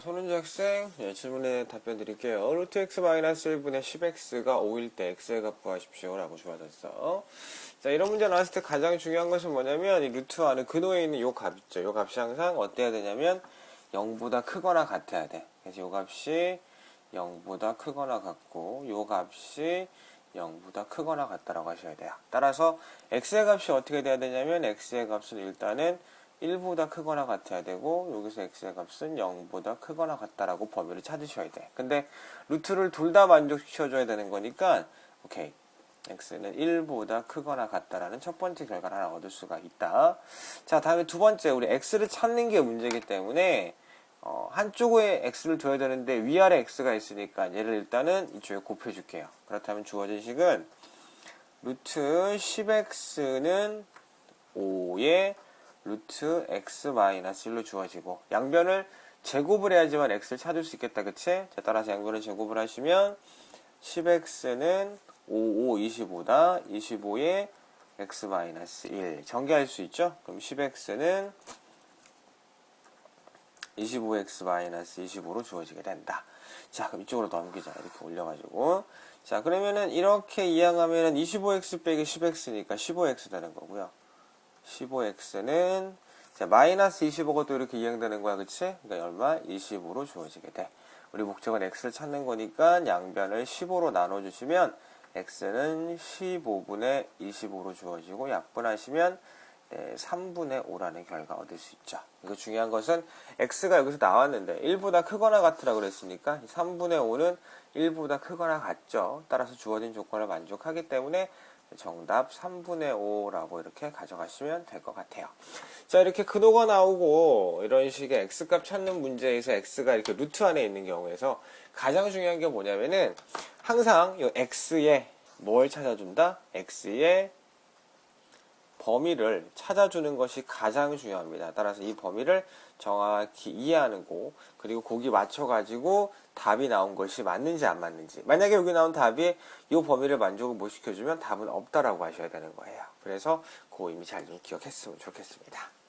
손은주 학생 예, 질문에 답변 드릴게요. 루트 x 마이너스 1분의 10x가 5일 때 x의 값 구하십시오 라고 주어졌어. 자 이런 문제 나왔을 때 가장 중요한 것은 뭐냐면 이 루트 안에 근호에 있는 요 값 있죠. 요 값이 항상 어때야 되냐면 0보다 크거나 같아야 돼. 그래서 요 값이 0보다 크거나 같고 요 값이 0보다 크거나 같다라고 하셔야 돼요. 따라서 x의 값이 어떻게 돼야 되냐면 x의 값은 일단은 1보다 크거나 같아야 되고 여기서 x의 값은 0보다 크거나 같다라고 범위를 찾으셔야 돼. 근데 루트를 둘 다 만족시켜줘야 되는 거니까 오케이. x는 1보다 크거나 같다라는 첫 번째 결과를 하나 얻을 수가 있다. 자, 다음에 두 번째 우리 x를 찾는 게 문제이기 때문에 어, 한쪽에 x를 둬야 되는데 위아래 x가 있으니까 얘를 일단은 이쪽에 곱해줄게요. 그렇다면 주어진 식은 루트 10x는 5에 루트 x 마이너스 1로 주어지고 양변을 제곱을 해야지만 x를 찾을 수 있겠다 그치? 자 따라서 양변을 제곱을 하시면 10x는 5, 5, 25다 25에 x 마이너스 1 전개할 수 있죠? 그럼 10x는 25x 마이너스 25로 주어지게 된다. 자, 그럼 이쪽으로 넘기자. 이렇게 올려가지고. 자, 그러면은 이렇게 이항하면은 25x 빼기 10x니까 15x 되는 거고요. 15x는 자, 마이너스 25가 또 이렇게 이항되는 거야. 그치? 그러니까 얼마? 25로 주어지게 돼. 우리 목적은 x를 찾는 거니까 양변을 15로 나눠주시면 x는 15분의 25로 주어지고 약분하시면 네, 3분의 5라는 결과 얻을 수 있죠. 이거 중요한 것은 x가 여기서 나왔는데 1보다 크거나 같으라 그랬으니까 3분의 5는 1보다 크거나 같죠. 따라서 주어진 조건을 만족하기 때문에 정답 3분의 5라고 이렇게 가져가시면 될 것 같아요. 자, 이렇게 근호가 나오고 이런 식의 x값 찾는 문제에서 x가 이렇게 루트 안에 있는 경우에서 가장 중요한 게 뭐냐면은 항상 이 x에 뭘 찾아준다? x에 범위를 찾아주는 것이 가장 중요합니다. 따라서 이 범위를 정확히 이해하는 거, 그리고 거기 맞춰가지고 답이 나온 것이 맞는지 안 맞는지. 만약에 여기 나온 답이 이 범위를 만족을 못 시켜주면 답은 없다라고 하셔야 되는 거예요. 그래서 그 의미 잘 좀 기억했으면 좋겠습니다.